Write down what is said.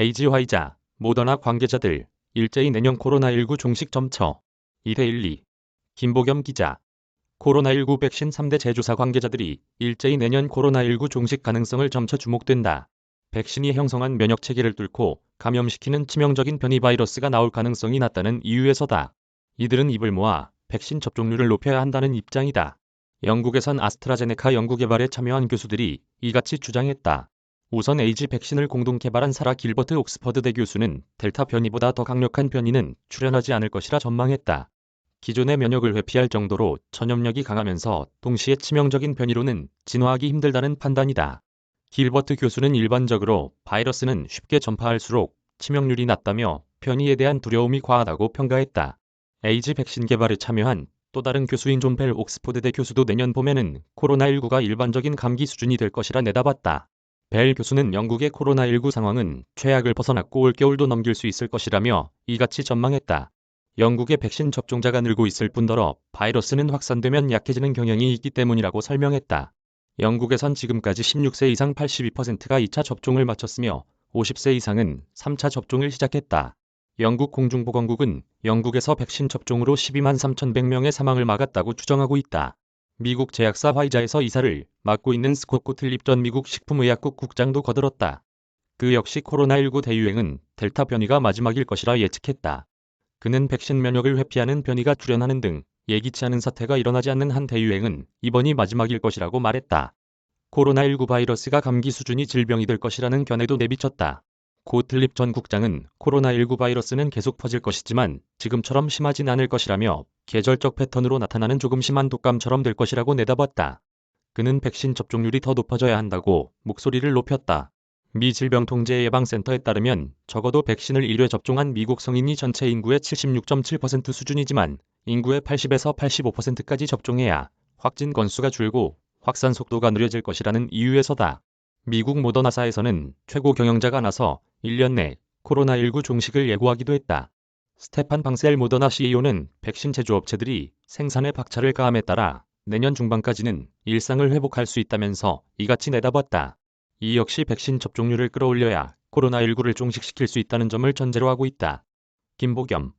에이지 화이자, 모더나 관계자들 일제히 내년 코로나19 종식 점처. 이데일리 김보겸 기자 코로나19 백신 3대 제조사 관계자들이 일제히 내년 코로나19 종식 가능성을 점차 주목된다. 백신이 형성한 면역 체계를 뚫고 감염시키는 치명적인 변이 바이러스가 나올 가능성이 낮다는 이유에서다. 이들은 입을 모아 백신 접종률을 높여야 한다는 입장이다. 영국에선 아스트라제네카 연구 개발에 참여한 교수들이 이같이 주장했다. 우선 에이지 백신을 공동 개발한 사라 길버트 옥스퍼드 대 교수는 델타 변이보다 더 강력한 변이는 출현하지 않을 것이라 전망했다. 기존의 면역을 회피할 정도로 전염력이 강하면서 동시에 치명적인 변이로는 진화하기 힘들다는 판단이다. 길버트 교수는 일반적으로 바이러스는 쉽게 전파할수록 치명률이 낮다며 변이에 대한 두려움이 과하다고 평가했다. 에이즈 백신 개발에 참여한 또 다른 교수인 존펠 옥스포드대 교수도 내년 봄에는 코로나19가 일반적인 감기 수준이 될 것이라 내다봤다. 벨 교수는 영국의 코로나19 상황은 최악을 벗어났고 올겨울도 넘길 수 있을 것이라며 이같이 전망했다. 영국의 백신 접종자가 늘고 있을 뿐더러 바이러스는 확산되면 약해지는 경향이 있기 때문이라고 설명했다. 영국에선 지금까지 16세 이상 82%가 2차 접종을 마쳤으며 50세 이상은 3차 접종을 시작했다. 영국 공중보건국은 영국에서 백신 접종으로 12만 3,100명의 사망을 막았다고 추정하고 있다. 미국 제약사 화이자에서 이사를 맡고 있는 스콧 고틀립 전 미국 식품의약국 국장도 거들었다. 그 역시 코로나19 대유행은 델타 변이가 마지막일 것이라 예측했다. 그는 백신 면역을 회피하는 변이가 출현하는 등 예기치 않은 사태가 일어나지 않는 한 대유행은 이번이 마지막일 것이라고 말했다. 코로나19 바이러스가 감기 수준이 질병이 될 것이라는 견해도 내비쳤다. 고틀립 전 국장은 코로나19 바이러스는 계속 퍼질 것이지만 지금처럼 심하진 않을 것이라며 계절적 패턴으로 나타나는 조금 심한 독감처럼 될 것이라고 내다봤다. 그는 백신 접종률이 더 높아져야 한다고 목소리를 높였다. 미 질병통제예방센터에 따르면 적어도 백신을 1회 접종한 미국 성인이 전체 인구의 76.7% 수준이지만 인구의 80에서 85%까지 접종해야 확진 건수가 줄고 확산 속도가 느려질 것이라는 이유에서다. 미국 모더나사에서는 최고 경영자가 나서 1년 내 코로나19 종식을 예고하기도 했다. 스테판 방셀 모더나 CEO는 백신 제조업체들이 생산에 박차를 가함에 따라 내년 중반까지는 일상을 회복할 수 있다면서 이같이 내다봤다. 이 역시 백신 접종률을 끌어올려야 코로나19를 종식시킬 수 있다는 점을 전제로 하고 있다. 김보겸